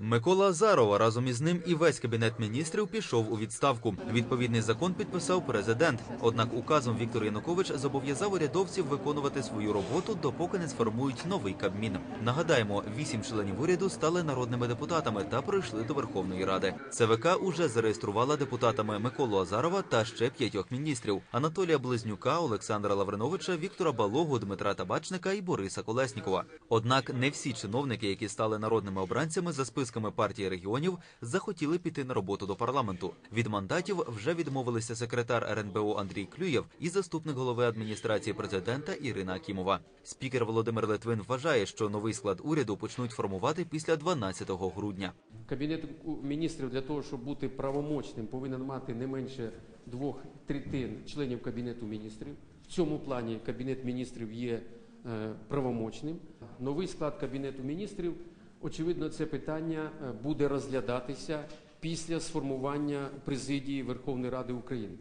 Микола Азарова разом із ним і весь кабінет міністрів пішов у відставку. Відповідний закон підписав президент. Однак указом Віктор Янукович зобов'язав урядовців виконувати свою роботу, допоки не сформують новий кабмін. Нагадаємо, вісім членів уряду стали народними депутатами та прийшли до Верховної Ради. ЦВК уже зареєструвала депутатами Миколу Азарова та ще п'ятьох міністрів: Анатолія Близнюка, Олександра Лавриновича, Віктора Балогу, Дмитра Табачника і Бориса Колеснікова. Однак не всі чиновники, які стали народними обранцями за списками партії регіонів, захотіли піти на роботу до парламенту. Від мандатів вже відмовилися секретар РНБО Андрій Клюєв і заступник голови адміністрації президента Ірина Акімова. Спікер Володимир Литвин вважає, що новий склад уряду почнуть формувати після 12 грудня. Кабінет міністрів для того, щоб бути правомочним, повинен мати не менше двох третин членів кабінету міністрів. В цьому плані кабінет міністрів є е, правомочним. Новий склад кабінету міністрів, очевидно, це питання е, буде розглядатися після сформування президії Верховної Ради України.